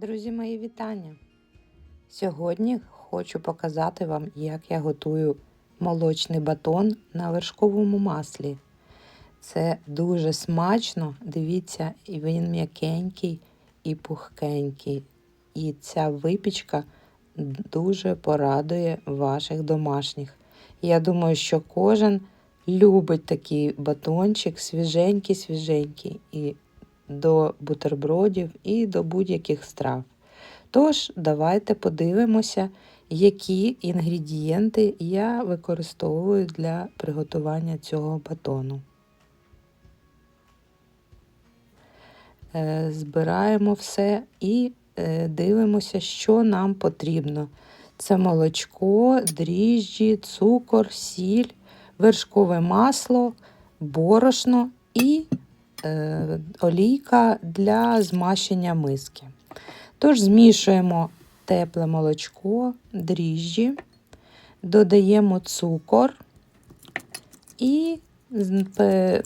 Друзі, мої вітання! Сьогодні хочу показати вам, як я готую молочний батон на вершковому маслі. Це дуже смачно, дивіться, і він м'якенький і пухкенький. І ця випічка дуже порадує ваших домашніх. Я думаю, що кожен любить такий батончик, свіженький-свіженький. І до бутербродів і до будь-яких страв. Тож, давайте подивимося, які інгредієнти я використовую для приготування цього батону. Е, Збираємо все і е, дивимося, що нам потрібно. Це молочко, дріжджі, цукор, сіль, вершкове масло, борошно і олійка для змащення миски. Тож змішуємо тепле молочко, дріжджі, додаємо цукор і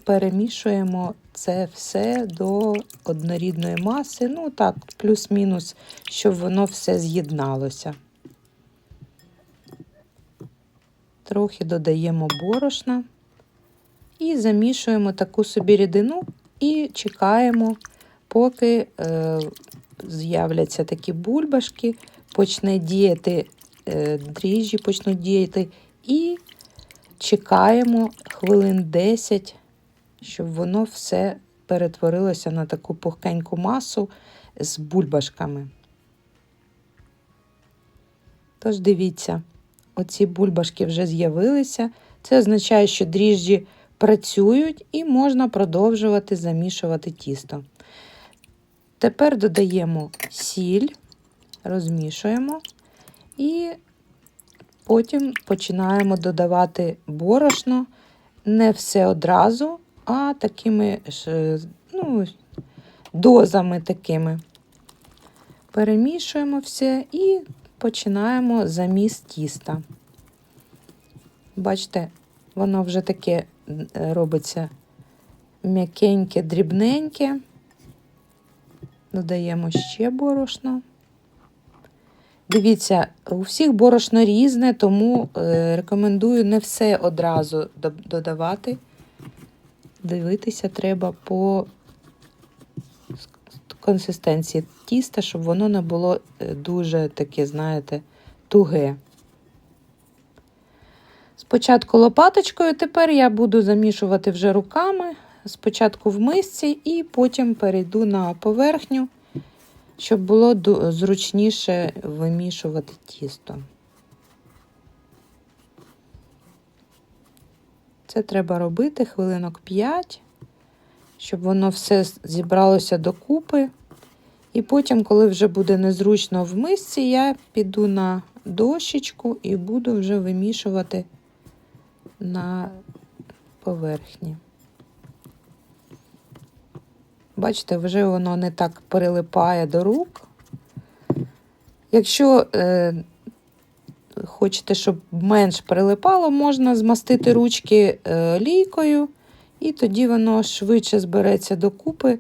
перемішуємо це все до однорідної маси, ну так, плюс-мінус, щоб воно все з'єдналося. Трохи додаємо борошна і замішуємо таку собі рідину і чекаємо, поки е, з'являться такі бульбашки, почне діяти е, дріжджі, почнуть діяти, і чекаємо хвилин 10, щоб воно все перетворилося на таку пухкеньку масу з бульбашками. Тож дивіться, оці бульбашки вже з'явилися. Це означає, що дріжджі працюють і можна продовжувати замішувати тісто. Тепер додаємо сіль, розмішуємо і потім починаємо додавати борошно не все одразу, а такими ну, дозами такими. Перемішуємо все і починаємо заміс тіста. Бачите, воно вже таке робиться м'якеньке, дрібненьке. Додаємо ще борошно. Дивіться, у всіх борошно різне, тому е, рекомендую не все одразу додавати. Дивитися треба по консистенції тіста, щоб воно не було е, дуже таке, знаєте, туге. Спочатку лопаточкою, тепер я буду замішувати вже руками, спочатку в мисці, і потім перейду на поверхню, щоб було зручніше вимішувати тісто. Це треба робити хвилинок 5, щоб воно все зібралося докупи. І потім, коли вже буде незручно в мисці, я піду на дощечку і буду вже вимішувати на поверхні. Бачите, вже воно не так прилипає до рук. Якщо е, хочете, щоб менш прилипало, можна змастити ручки е, лійкою, і тоді воно швидше збереться докупи,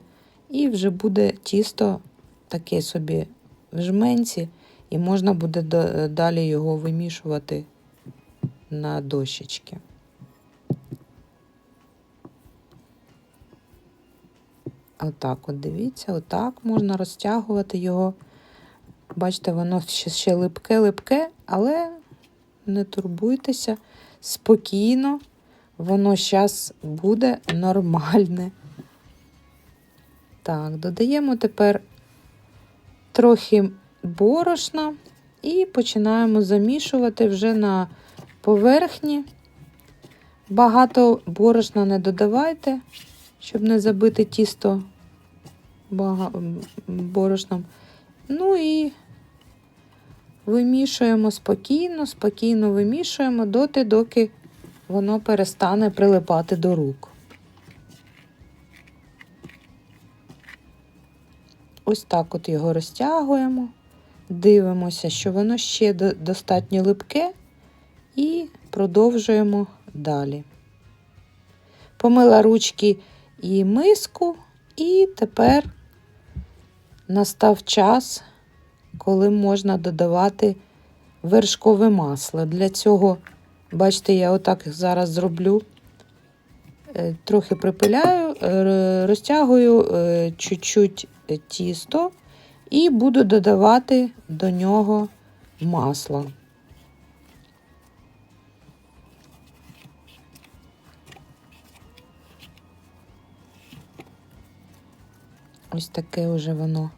і вже буде тісто таке собі в жменці, і можна буде далі його вимішувати на дощечки. Отак от дивіться, отак можна розтягувати його. Бачите, воно ще ще липке-липке, але не турбуйтеся, спокійно, воно зараз буде нормальне. Так, додаємо тепер трохи борошна і починаємо замішувати вже на поверхні. Багато борошна не додавайте щоб не забити тісто борошном. Ну і вимішуємо спокійно, спокійно вимішуємо доти, доки воно перестане прилипати до рук. Ось так от його розтягуємо, дивимося, що воно ще достатньо липке, і продовжуємо далі. Помила ручки і миску, і тепер настав час коли можна додавати вершкове масло. Для цього, бачите, я отак зараз зроблю. Е, Трохи припиляю, е, розтягую е, чуть-чуть тісто і буду додавати до нього масло. Ось таке вже воно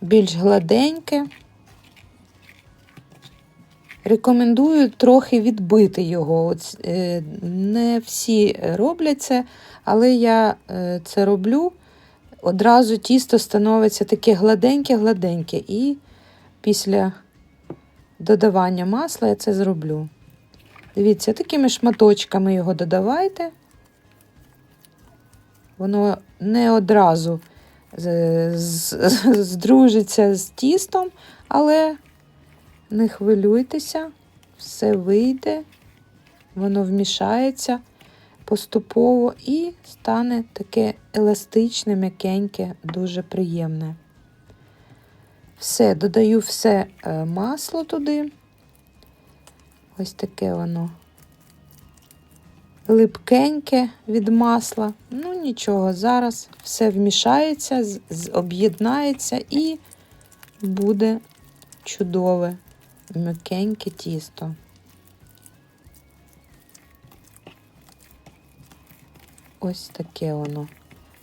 більш гладеньке. Рекомендую трохи відбити його. От, е, не всі роблять це, але я е, це роблю. Одразу тісто становиться таке гладеньке-гладеньке. І після додавання масла я це зроблю. Дивіться, такими шматочками його додавайте. Воно не одразу здружиться з тістом, але не хвилюйтеся, все вийде, воно вмішається поступово і стане таке еластичне, м'якеньке, дуже приємне. Все, додаю все е, масло туди. Ось таке воно липкеньке від масла. Ну нічого, зараз все вмішається, об'єднається і буде чудове, м'якеньке тісто. Ось таке воно.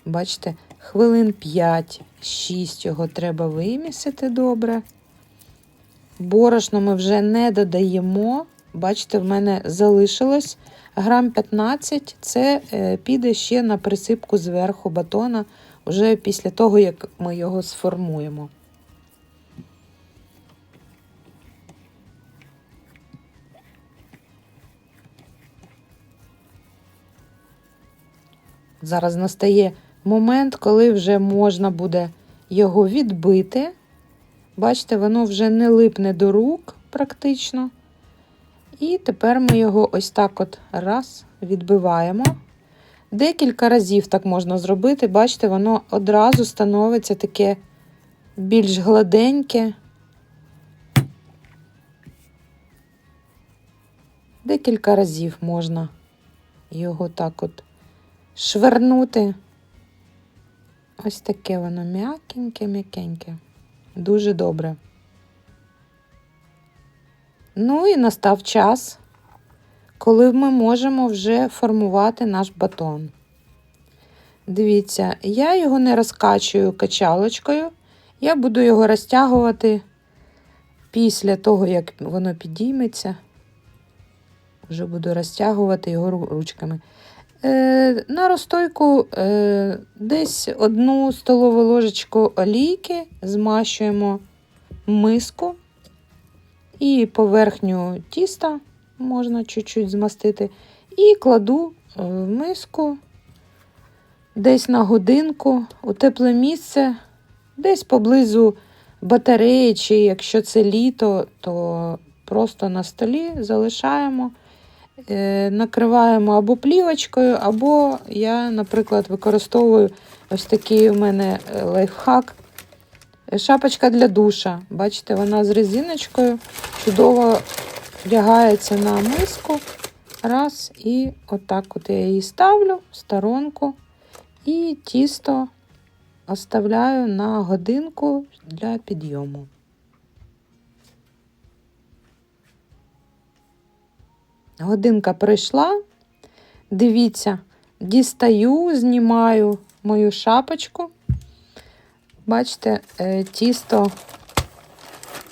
Бачите, хвилин 5-6 його треба вимісити добре. Борошно ми вже не додаємо. Бачите, в мене залишилось грам 15. Це е, піде ще на присипку зверху батона, вже після того, як ми його сформуємо. Зараз настає момент, коли вже можна буде його відбити. Бачите, воно вже не липне до рук практично. І тепер ми його ось так от раз відбиваємо. Декілька разів так можна зробити. Бачите, воно одразу становиться таке більш гладеньке. Декілька разів можна його так от швернути. Ось таке воно м'якеньке, м'якеньке. Дуже добре. Ну і настав час, коли ми можемо вже формувати наш батон. Дивіться, я його не розкачую качалочкою, я буду його розтягувати після того, як воно підійметься. Вже буду розтягувати його ручками. Е, на розстойку е, десь одну столову ложечку олійки змащуємо миску і поверхню тіста можна чуть-чуть змастити. І кладу е, в миску десь на годинку у тепле місце, десь поблизу батареї, чи якщо це літо, то просто на столі залишаємо. Е, накриваємо або плівочкою, або я, наприклад, використовую ось такий у мене лайфхак. Шапочка для душа. Бачите, вона з резиночкою чудово вдягається на миску. Раз, і отак от я її ставлю в сторонку. І тісто оставляю на годинку для підйому. Годинка пройшла. Дивіться, дістаю, знімаю мою шапочку. Бачите, е, тісто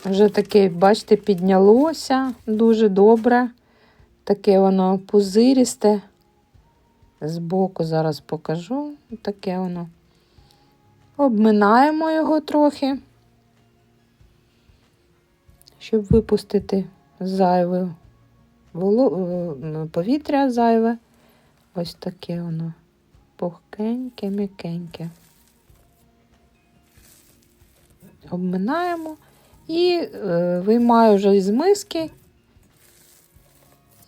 вже таке, бачите, піднялося дуже добре. Таке воно пузирісте. Збоку зараз покажу. Таке воно. Обминаємо його трохи, щоб випустити воло... е, повітря зайве. Ось таке воно пухкеньке, м'якеньке. Обминаємо і е, виймаю вже із миски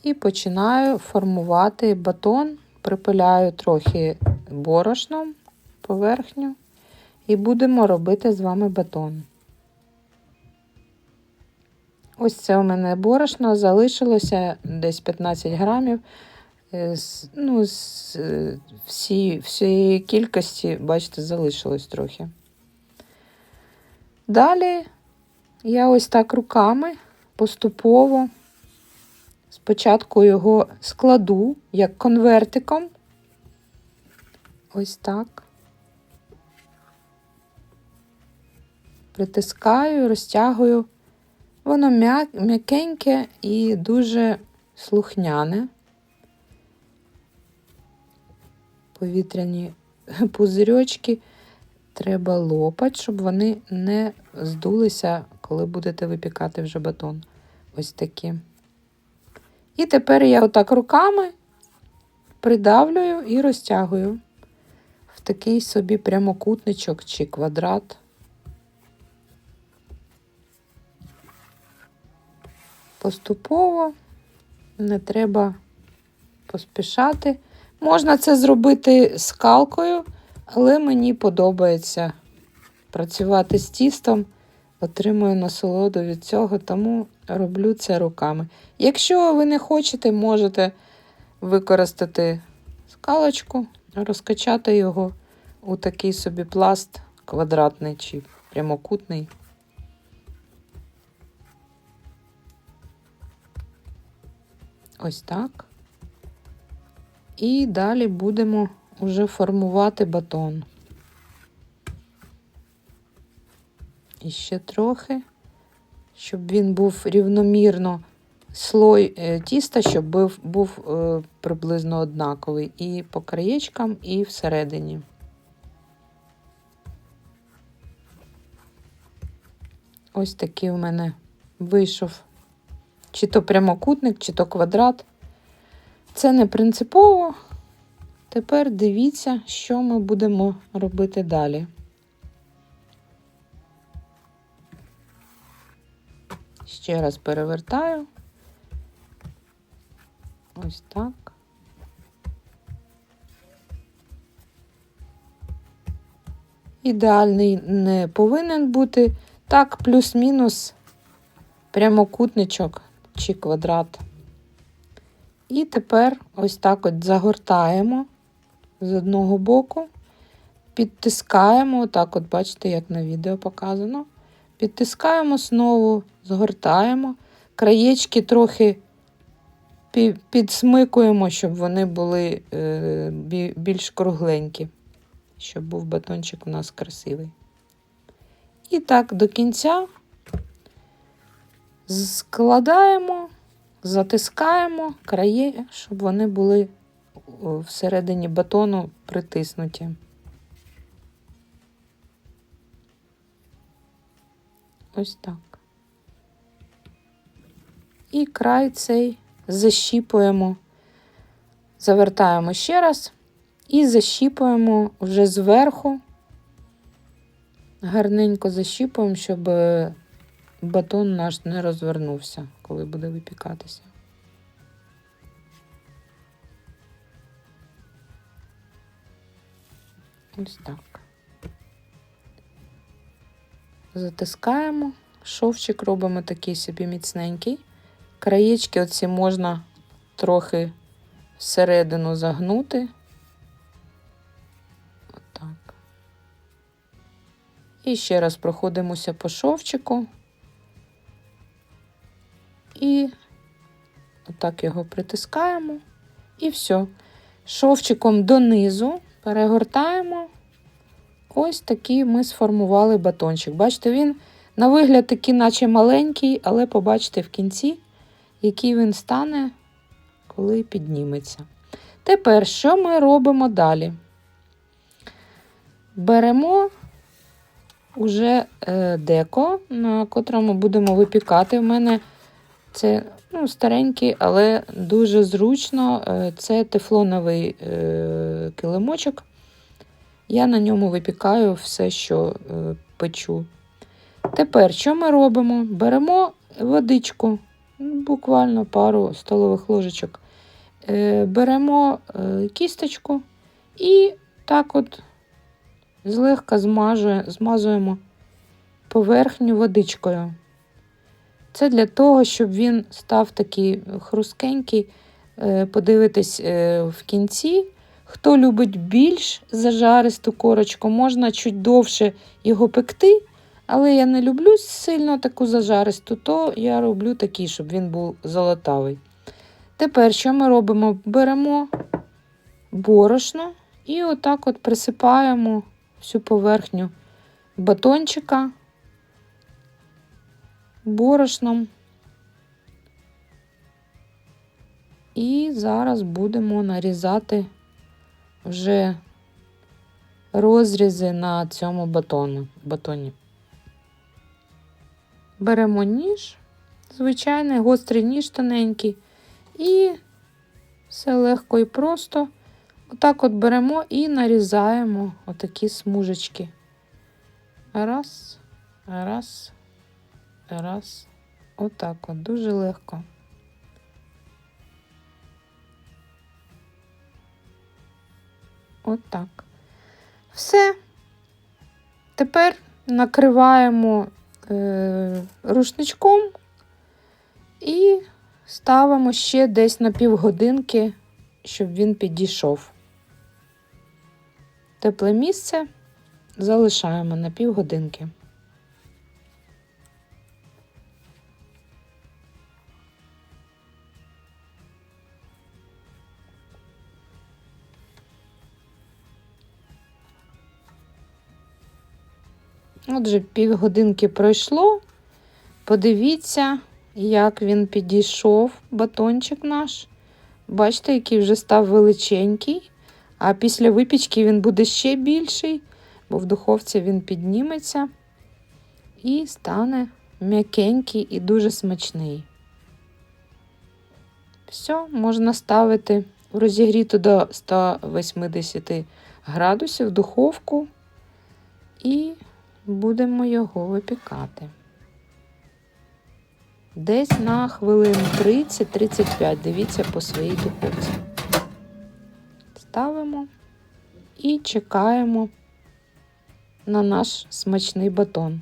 і починаю формувати батон, припиляю трохи борошном поверхню і будемо робити з вами батон. Ось це у мене борошно залишилося десь 15 грамів. Е, Ну, з е, всі, всієї кількості, бачите, залишилось трохи. Далі я ось так руками поступово спочатку його складу як конвертиком. Ось так. Притискаю, розтягую. Воно м'якеньке і дуже слухняне. Повітряні пузирьочки треба лопать, щоб вони не здулися, коли будете випікати вже батон. Ось такі. І тепер я отак руками придавлюю і розтягую в такий собі прямокутничок чи квадрат. Поступово не треба поспішати. Можна це зробити скалкою, але мені подобається працювати з тістом, отримую насолоду від цього, тому роблю це руками. Якщо ви не хочете, можете використати скалочку, розкачати його у такий собі пласт квадратний чи прямокутний. Ось так. І далі будемо вже формувати батон. І ще трохи, щоб він був рівномірно слой е, тіста, щоб був, був е, приблизно однаковий і по краєчкам, і всередині. Ось такий у мене вийшов чи то прямокутник, чи то квадрат. Це не принципово. Тепер дивіться, що ми будемо робити далі. Ще раз перевертаю. Ось так. Ідеальний не повинен бути. Так, плюс-мінус прямокутничок чи квадрат. І тепер ось так от загортаємо з одного боку, підтискаємо, отак от бачите, як на відео показано. Підтискаємо знову, згортаємо, краєчки трохи підсмикуємо, щоб вони були е, більш кругленькі, щоб був батончик у нас красивий. І так до кінця складаємо, затискаємо краї, щоб вони були всередині батону притиснуті. Ось так. І край цей защіпуємо, завертаємо ще раз і защіпуємо вже зверху. Гарненько защіпуємо, щоб батон наш не розвернувся, коли буде випікатися. Ось так. Затискаємо, шовчик робимо такий собі міцненький. Краєчки оці можна трохи всередину загнути. Отак. І ще раз проходимося по шовчику. І отак його притискаємо. І все. Шовчиком донизу перегортаємо. Ось такий ми сформували батончик. Бачите, він на вигляд такий, наче маленький, але побачите в кінці, який він стане, коли підніметься. Тепер, що ми робимо далі? Беремо уже е, деко, на котрому будемо випікати. У мене це ну, старенький, але дуже зручно. Е, Це тефлоновий е, килимочок. Я на ньому випікаю все, що е, печу. Тепер, що ми робимо? Беремо водичку, буквально пару столових ложечок. Беремо кісточку і так от злегка змажує, змазуємо поверхню водичкою. Це для того, щоб він став такий хрусткенький. Е, Подивитись е, в кінці. Хто любить більш зажаристу корочку, можна чуть довше його пекти, але я не люблю сильно таку зажаристу, то я роблю такий, щоб він був золотавий. Тепер що ми робимо? Беремо борошно і отак от присипаємо всю поверхню батончика борошном. І зараз будемо нарізати вже розрізи на цьому батону, батоні. Беремо ніж, звичайний гострий ніж тоненький, і все легко і просто. Отак от беремо і нарізаємо отакі смужечки. Раз, раз, раз. Отак от, дуже легко. Отак. Все. Тепер накриваємо е, рушничком і ставимо ще десь на півгодинки, щоб він підійшов. Тепле місце залишаємо на півгодинки. Отже, півгодинки пройшло. Подивіться, як він підійшов, батончик наш. Бачите, який вже став величенький. А після випічки він буде ще більший, бо в духовці він підніметься і стане м'якенький і дуже смачний. Все, можна ставити в розігріту до 180 градусів духовку і будемо його випікати. Десь на хвилин 30-35, дивіться по своїй духовці. Ставимо і чекаємо на наш смачний батон.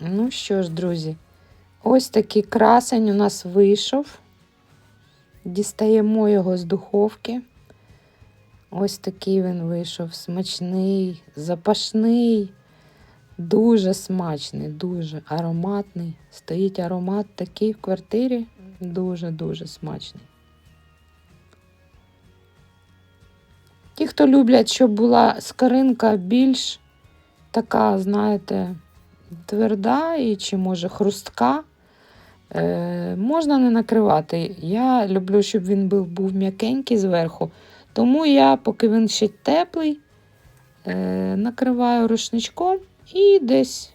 Ну що ж, друзі, ось такий красень у нас вийшов. Дістаємо його з духовки. Ось такий він вийшов. Смачний, запашний, дуже смачний, дуже ароматний. Стоїть аромат такий в квартирі. Дуже-дуже смачний. Ті, хто люблять, щоб була скаринка більш така, знаєте, тверда і чи може хрустка. Е, Можна не накривати. Я люблю, щоб він був був м'якенький зверху. Тому я, поки він ще теплий, е, накриваю рушничком і десь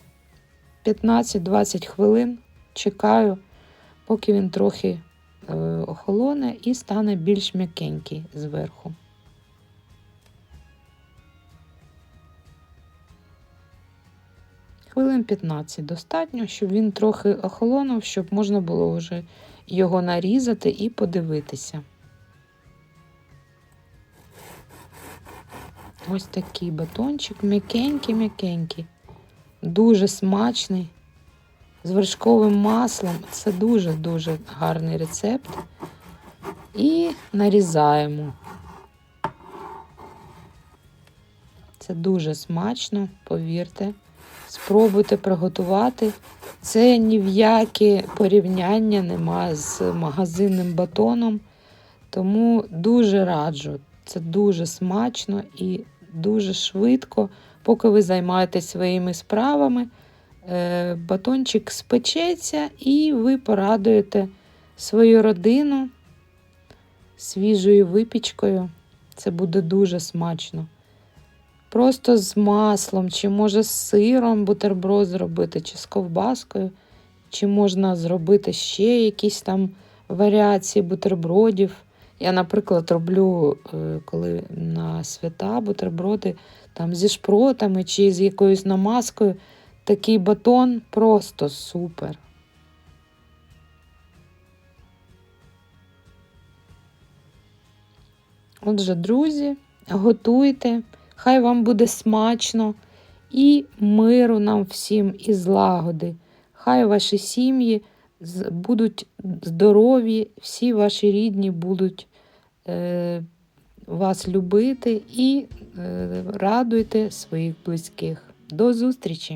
15-20 хвилин чекаю, поки він трохи е, охолоне і стане більш м'якенький зверху. Хвилин 15 достатньо, щоб він трохи охолонув, щоб можна було вже його нарізати і подивитися. Ось такий батончик, м'якенький-м'якенький, дуже смачний, з вершковим маслом. Це дуже-дуже гарний рецепт. І нарізаємо. Це дуже смачно, повірте. Спробуйте приготувати. Це ні в яке порівняння нема з магазинним батоном. Тому дуже раджу. Це дуже смачно і дуже швидко, поки ви займаєтесь своїми справами. Е, батончик спечеться і ви порадуєте свою родину свіжою випічкою. Це буде дуже смачно. Просто з маслом, чи може з сиром бутерброд зробити, чи з ковбаскою, чи можна зробити ще якісь там варіації бутербродів. Я, наприклад, роблю, е, коли на свята бутерброди там зі шпротами чи з якоюсь намазкою. Такий батон просто супер. Отже, друзі, готуйте, хай вам буде смачно і миру нам всім і злагоди. Хай ваші сім'ї будуть здорові, всі ваші рідні будуть е, вас любити і е, радуйте своїх близьких. До зустрічі!